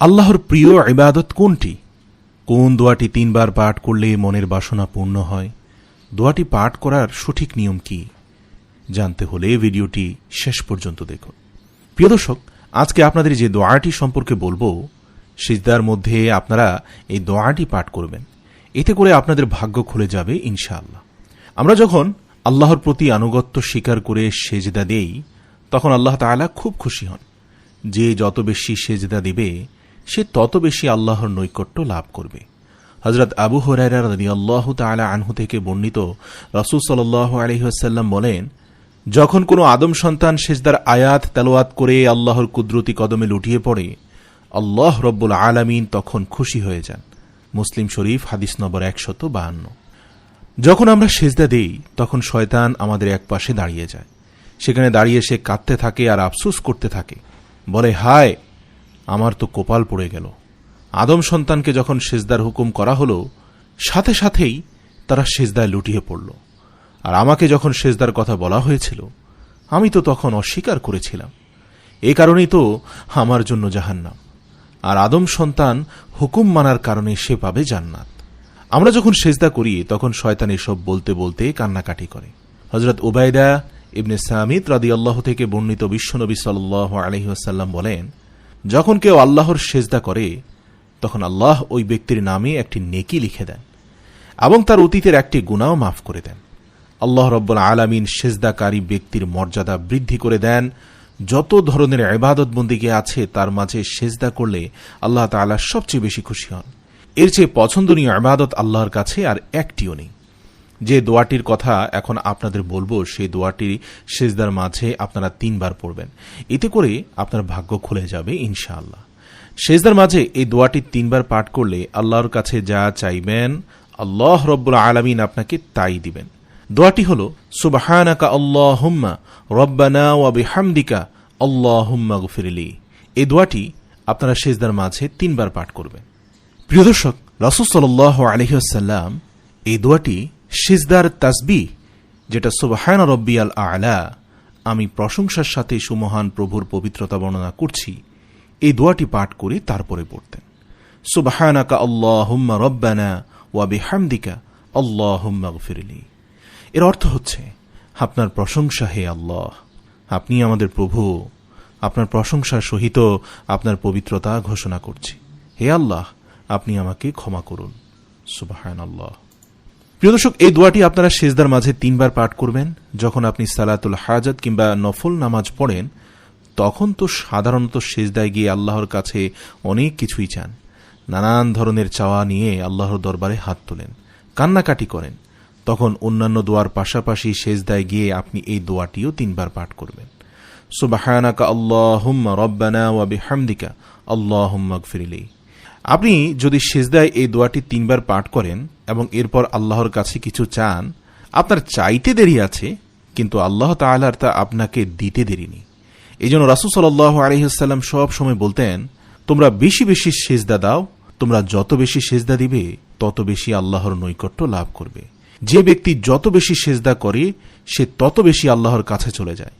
আল্লাহর প্রিয় ইবাদত কোনটি? কোন দোয়াটি তিনবার পাঠ করলে মনের বাসনা পূর্ণ হয়? দোয়াটি পাঠ করার সঠিক নিয়ম কি? জানতে হলে ভিডিওটি শেষ পর্যন্ত দেখুন। প্রিয় দর্শক, আজকে আপনাদের যে দোয়াটি সম্পর্কে বলব, সিজদার মধ্যে আপনারা এই দোয়াটি পাঠ করবেন। এতে করে আপনাদের ভাগ্য খুলে যাবে ইনশাআল্লাহ। আমরা যখন আল্লাহর প্রতি আনুগত্য স্বীকার করে সেজদা দেই, তখন আল্লাহ তাআলা খুব খুশি হন যে যত বেশি সেজদা দিবে সে তত বেশি আল্লাহর নৈকট্য লাভ করবে। হজরত আবু হরাইরা আনহু থেকে বর্ণিত রসুল সাল আলহিহাসাল্লাম বলেন, যখন কোনো আদম সন্তান সেজদার আয়াত তেলোয়াত করে আল্লাহর কুদরতি কদমে লুটিয়ে পড়ে, আল্লাহ রব্বুল আলামিন তখন খুশি হয়ে যান। মুসলিম শরীফ, হাদিস নম্বর একশত বাহান্ন। যখন আমরা সেজদা দেই, তখন শয়তান আমাদের এক পাশে দাঁড়িয়ে যায়। সেখানে দাঁড়িয়ে সে কাঁদতে থাকে আর আফসুস করতে থাকে। বলে, হায় আমার তো কোপাল পড়ে গেল। আদম সন্তানকে যখন সেজদার হুকুম করা হলো, সাথে সাথেই তারা সেজদায় লুটিয়ে পড়ল। আর আমাকে যখন সেজদার কথা বলা হয়েছিল, আমি তো তখন অস্বীকার করেছিলাম। এ কারণেই তো আমার জন্য জাহান্নাম। আর আদম সন্তান হুকুম মানার কারণে সে পাবে জান্নাত। আমরা যখন সেজদা করি, তখন শয়তান এসব বলতে বলতে কান্নাকাটি করে। হজরত ওবায়দা ইবনে সামিত রাদি আল্লাহ থেকে বর্ণিত বিশ্বনবী সাল আলহিহাসাল্লাম বলেন যখন কেউ আল্লাহর সেজদা করে, তখন আল্লাহ ওই ব্যক্তির নামে একটি নেকি লিখে দেন এবং তার অতীতের একটি গুণাও মাফ করে দেন। আল্লাহ রব্বুল আলামিন সেজদাকারী ব্যক্তির মর্যাদা বৃদ্ধি করে দেন। যত ধরনের এবাদত আছে, তার মাঝে সেজদা করলে আল্লাহ তাআলা সবচেয়ে বেশি খুশি হন। এর চেয়ে পছন্দনীয় আবাদত আল্লাহর কাছে আর একটিও নেই। যে দোয়াটির কথা এখন আপনাদের বলব, সেই দোয়াটি সেজদার মাঝে আপনারা তিনবার পড়বেন। এতে করে আপনার ভাগ্য খুলে যাবে, ইনশাআল্লাহ। সেজদার মাঝে এই দোয়াটি তিনবার পাঠ করলে আল্লাহর কাছে যা চাইবেন, আল্লাহ রব্বুল আলমিন আপনাকে তাই দিবেন। দোয়াটি হল, সুবাহানাকা আল্লাহুম্মা রব্বানা ওয়া বিহামদিকা আল্লাহুম্মা গফিরলি। এই দোয়াটি আপনারা সেজদার মাঝে তিনবার পাঠ করবেন। প্রিয় দর্শক, রসুল সাল এই দোয়াটি সিজদার তাসবি, যেটা সুবাহান রব্বিয়াল আলা, আমি প্রশংসার সাথে সুমহান প্রভুর পবিত্রতা বর্ণনা করছি। এই দোয়াটি পাঠ করে তারপরে পড়তেন। সুবাহানাকা আল্লাহুম্মা রব্বানা ওয়া বিহামদিকা আল্লাহুম্মা গফিরলি। এর অর্থ হচ্ছে, আপনার প্রশংসা হে আল্লাহ, আপনি আমাদের প্রভু, আপনার প্রশংসার সহিত আপনার পবিত্রতা ঘোষণা করছি। হে আল্লাহ, আপনি আমাকে ক্ষমা করুন। সুবাহান আল্লাহ প্রিয় দর্শক, এই দোয়াটি আপনারা সেজদার মাঝে তিনবার পাঠ করবেন। যখন আপনি সালাতুল হাজাত কিংবা নফল নামাজ পড়েন, তখন তো সাধারণত সেজদায় গিয়ে আল্লাহর কাছে অনেক কিছুই চান। নানান ধরনের চাওয়া নিয়ে আল্লাহর দরবারে হাত তোলেন, কান্নাকাটি করেন। তখন অন্যান্য দোয়ার পাশাপাশি সেজদায় গিয়ে আপনি এই দোয়াটিও তিনবার পাঠ করবেন। সুবাহানাকা আল্লাহুম্মা রব্বানা ওয়া বিহামদিকা আল্লাহুম্মা গফিরলি আপনি যদি সেজদায় এই দোয়াটি তিনবার পাঠ করেন এবং এরপর আল্লাহর কাছে কিছু চান, আপনার চাইতে দেরি আছে, কিন্তু আল্লাহ তালার তা আপনাকে দিতে দেরি নেই এই জন্য রাসুল সাল আলহিহাল্লাম সব সময় বলতেন, তোমরা বেশি বেশি সেজদা দাও, তোমরা যত বেশি সেজদা দিবে, তত বেশি আল্লাহর নৈকট্য লাভ করবে। যে ব্যক্তি যত বেশি সেজদা করে, সে তত বেশি আল্লাহর কাছে চলে যায়।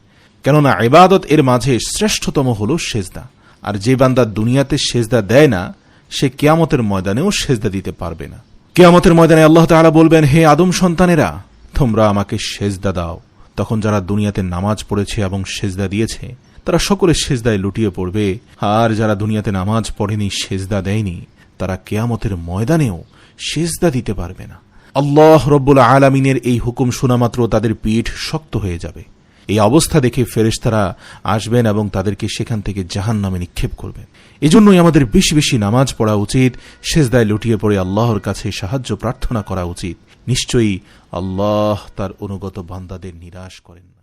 কেননা ইবাদত এর মাঝে শ্রেষ্ঠতম হল সেজদা। আর যে বান্দা দুনিয়াতে সেজদা দেয় না, সে কেয়ামতের ময়দানেও সেজদা দিতে পারবে না। কেয়ামতের ময়দানে আল্লাহ তাআলা বলবেন, হে আদম সন্তানেরা, তোমরা আমাকে সেজদা দাও। তখন যারা দুনিয়াতে নামাজ পড়েছে এবং সেজদা দিয়েছে, তারা সকলে সেজদায় লুটিয়ে পড়বে। আর যারা দুনিয়াতে নামাজ পড়েনি, সেজদা দেয়নি, তারা কেয়ামতের ময়দানেও সেজদা দিতে পারবে না। আল্লাহ রব্বুল আলমিনের এই হুকুম শোনামাত্র তাদের পিঠ শক্ত হয়ে যাবে। এই অবস্থা দেখে ফেরেশতারা আসবেন এবং তাদেরকে সেখান থেকে জাহান নামে নিক্ষেপ করবেন। এজন্যই আমাদের বেশি বেশি নামাজ পড়া উচিত শেষদায় লুটিয়ে পড়ে আল্লাহর কাছে সাহায্য প্রার্থনা করা উচিত। নিশ্চয়ই আল্লাহ তার অনুগত বান্দাদের নিরাশ করেন।